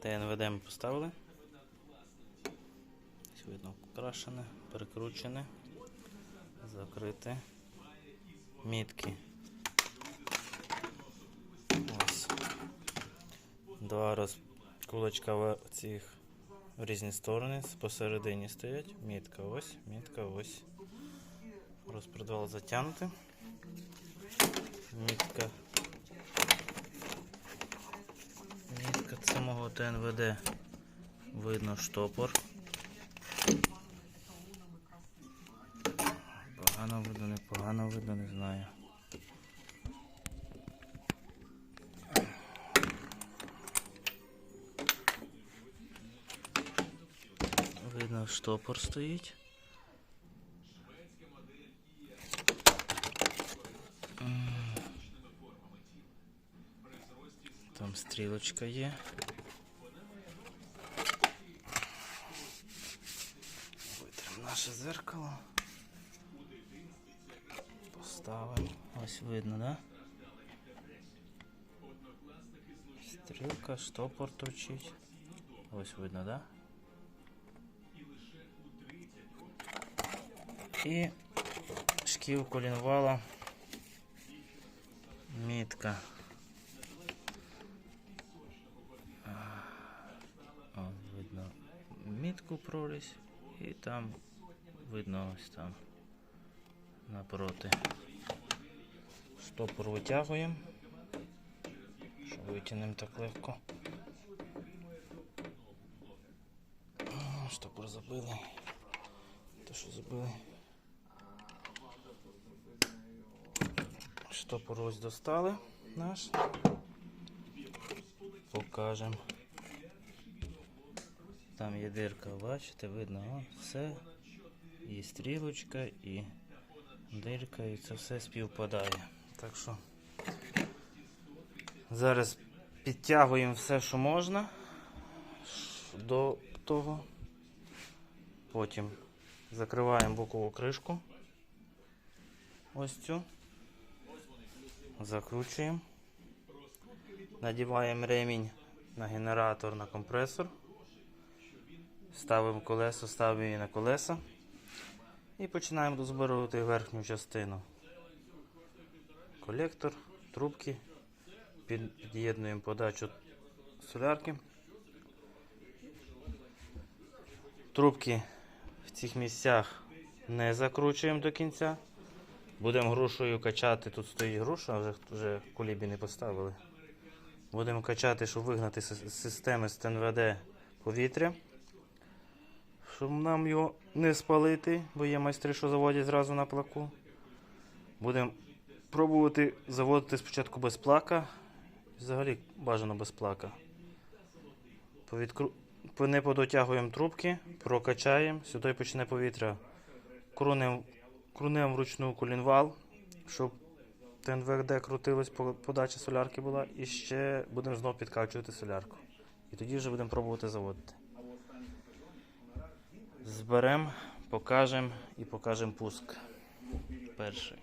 ТНВД ми поставили. Видно, окрашене, перекручене, закрите. Мітки. Ось. Два роз... кулачка в цих в різні сторони. Посередині стоять. Мітка ось, мітка ось. Розпредвал затягнути. Мітка ТНВД. Видно штопор. Погано видно, непогано видно, не знаю. Видно, штопор стоїть. Там стрілочка є. Наше зеркало. Поставимо. Ось видно, да? Стрілка, штопор торчить. Ось видно, да? І шків колінвала. Мітка. О, видно мітку прорізь і там видно ось там напроти. Штопор витягуємо. Що витягнемо так легко. О, Штопор забили. Те, що забили. Штопор ось достали наш. Покажемо. Там є дирка, бачите, видно, о, все. І стрілочка, і дирка, і це все співпадає. Так що зараз підтягуємо все, що можна до того. Потім закриваємо бокову кришку. Ось цю. Закручуємо. Надіваємо ремінь на генератор на компресор. Ставимо колесо, ставимо її на колеса. І починаємо розбирати верхню частину. Колектор, трубки. Під'єднуємо подачу солярки. Трубки в цих місцях не закручуємо до кінця. Будемо грушею качати. Тут стоїть груша, вже, вже кулібі не поставили. Будемо качати, щоб вигнати з системи з ТНВД повітря. Щоб нам його не спалити, бо є майстри, що заводять зразу на плаку. Будемо пробувати заводити спочатку без плака. Взагалі бажано без плака. Повідкру... Не подотягуємо трубки, прокачаємо, сюди почне повітря. Крунем, крунем вручну колінвал, щоб ТНВД крутилось, по- подача солярки була. І ще будемо знову підкачувати солярку. І тоді вже будемо пробувати заводити. Зберемо, покажемо і покажемо пуск. Перший.